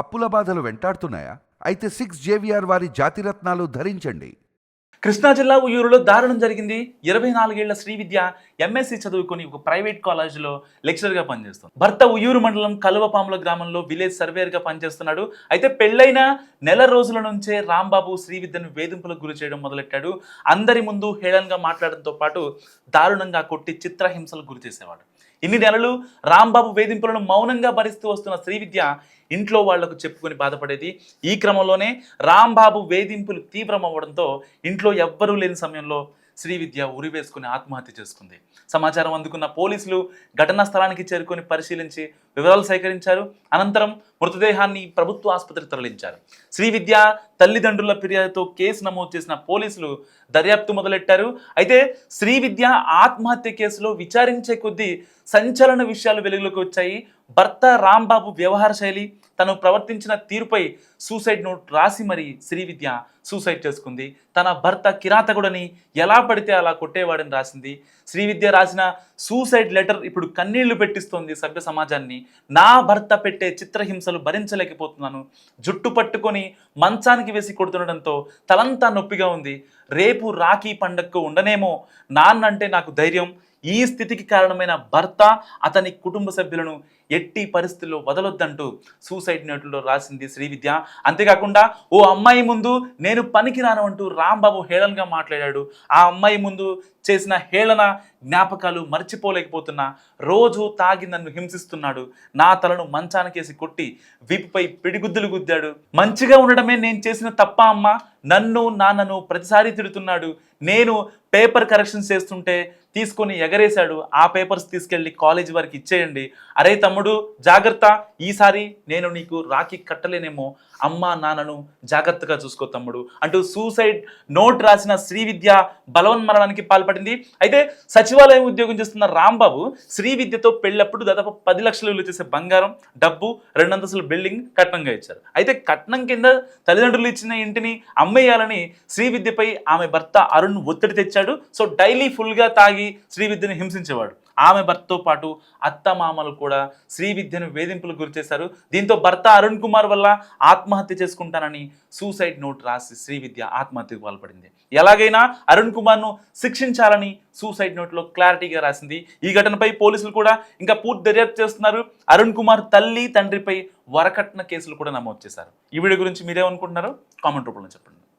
అప్పుల బాధలు వెంటాడుతున్నాయా? అయితే సిక్స్ జేవిఆర్ వారి జాతిరత్నాలు ధరించండి. కృష్ణా జిల్లా ఉయ్యూరులో దారుణం జరిగింది. ఇరవై నాలుగేళ్ళ శ్రీవిద్య ఎంఎస్సి చదువుకొని ఒక ప్రైవేట్ కాలేజీలో లెక్చరర్గా పనిచేస్తుంది. భర్త ఉయ్యూరు మండలం కలువపాముల గ్రామంలో విలేజ్ సర్వేయర్గా పనిచేస్తున్నాడు. అయితే పెళ్ళైన నెల రోజుల నుంచే రాంబాబు శ్రీవిద్యను వేధింపులకు గురి చేయడం మొదలెట్టాడు. అందరి ముందు హేళనగా మాట్లాడడంతో పాటు దారుణంగా కొట్టి చిత్రహింసలకు గురి చేసేవాడు. ఇన్ని నెలలు రాంబాబు వేధింపులను మౌనంగా భరిస్తూ వస్తున్న శ్రీవిద్య ఇంట్లో వాళ్ళకు చెప్పుకొని బాధపడేది. ఈ క్రమంలోనే రాంబాబు వేధింపులు తీవ్రమవ్వడంతో ఇంట్లో ఎవ్వరూ లేని సమయంలో శ్రీవిద్య ఉరివేసుకుని ఆత్మహత్య చేసుకుంది. సమాచారం అందుకున్న పోలీసులు ఘటనా స్థలానికి చేరుకొని పరిశీలించి వివరాలు సేకరించారు. అనంతరం మృతదేహాన్ని ప్రభుత్వ ఆసుపత్రికి తరలించారు. శ్రీ విద్య తల్లిదండ్రుల ఫిర్యాదుతో కేసు నమోదు చేసిన పోలీసులు దర్యాప్తు మొదలెట్టారు. అయితే శ్రీ విద్య ఆత్మహత్య కేసులో విచారించే కొద్దీ సంచలన విషయాలు వెలుగులోకి వచ్చాయి. భర్త రాంబాబు వ్యవహార శైలి తను ప్రవర్తించిన తీరుపై సూసైడ్ నోట్ రాసి మరి శ్రీవిద్య సూసైడ్ చేసుకుంది. తన భర్త కిరాతకుడని ఎలా పడితే అలా కొట్టేవాడని రాసింది. శ్రీవిద్య రాసిన సూసైడ్ లెటర్ ఇప్పుడు కన్నీళ్ళు పెట్టిస్తోంది సభ్య సమాజాన్ని. నా భర్త పెట్టే చిత్రహింసలు భరించలేకపోతున్నాను. జుట్టు పట్టుకొని మంచానికి వేసి కొడుతుండడంతో తలంతా నొప్పిగా ఉంది. రేపు రాఖీ పండగకు ఉండనేమో నాన్నంటే నాకు ధైర్యం. ఈ స్థితికి కారణమైన భర్త అతని కుటుంబ సభ్యులను ఎట్టి పరిస్థితుల్లో వదలొద్దంటూ సూసైడ్ నోట్లో రాసింది శ్రీవిద్య. అంతేకాకుండా ఓ అమ్మాయి ముందు నేను పనికిరాను అంటూ రాంబాబు హేళనగా మాట్లాడాడు. ఆ అమ్మాయి ముందు చేసిన హేళన జ్ఞాపకాలు మర్చిపోలేకపోతున్నా రోజు తాగి నన్ను హింసిస్తున్నాడు. నా తలను మంచానికేసి కొట్టి వీపుపై పిడిగుద్దులు గుద్దాడు. మంచిగా ఉండడమే నేను చేసిన తప్ప అమ్మ నన్ను నాన్నను ప్రతిసారి తిడుతున్నాడు. నేను పేపర్ కరెక్షన్స్ చేస్తుంటే తీసుకొని ఎగరేశాడు. ఆ పేపర్స్ తీసుకెళ్ళి కాలేజీ వారికి ఇచ్చేయండి. అరే తమ్ముడు జాగ్రత్త. ఈసారి నేను నీకు రాఖీ కట్టలేనేమో. అమ్మ నాన్నను జాగ్రత్తగా చూసుకో తమ్ముడు. అంటూ సూసైడ్ నోట్ రాసిన శ్రీవిద్య బలవన్మరణానికి పాల్పడింది. అయితే సచివాలయం ఉద్యోగం చేస్తున్న రాంబాబు శ్రీవిద్యతో పెళ్ళప్పుడు దాదాపు పది లక్షలు విలువ చేసే బంగారం డబ్బు రెండంతస్తుల బిల్డింగ్ కట్నంగా ఇచ్చారు. అయితే కట్నం కింద తల్లిదండ్రులు ఇచ్చిన ఇంటిని అమ్మేయాలని శ్రీవిద్యపై ఆమె భర్త అరుణ్ ఒత్తిడి తెచ్చాడు. సో డైలీ ఫుల్గా తాగి శ్రీవిద్యను హింసించేవాడు. ఆమె భర్తతో పాటు అత్తమామలు కూడా శ్రీవిద్యను వేధింపులకు గురిచేశారు దీంతో భర్త అరుణ్ కుమార్ వల్ల ఆత్మహత్య చేసుకుంటానని సూసైడ్ నోట్ రాసి శ్రీ విద్య ఆత్మహత్యకు పాల్పడింది. ఎలాగైనా అరుణ్ కుమార్ను శిక్షించాలని సూసైడ్ నోట్లో క్లారిటీగా రాసింది. ఈ ఘటనపై పోలీసులు కూడా ఇంకా పూర్తి దర్యాప్తు చేస్తున్నారు. అరుణ్ కుమార్ తల్లి తండ్రిపై వరకట్న కేసులు కూడా నమోదు చేశారు. ఈ వీడియో గురించి మీరేమనుకుంటున్నారో కామెంట్ రూపంలో చెప్పండి.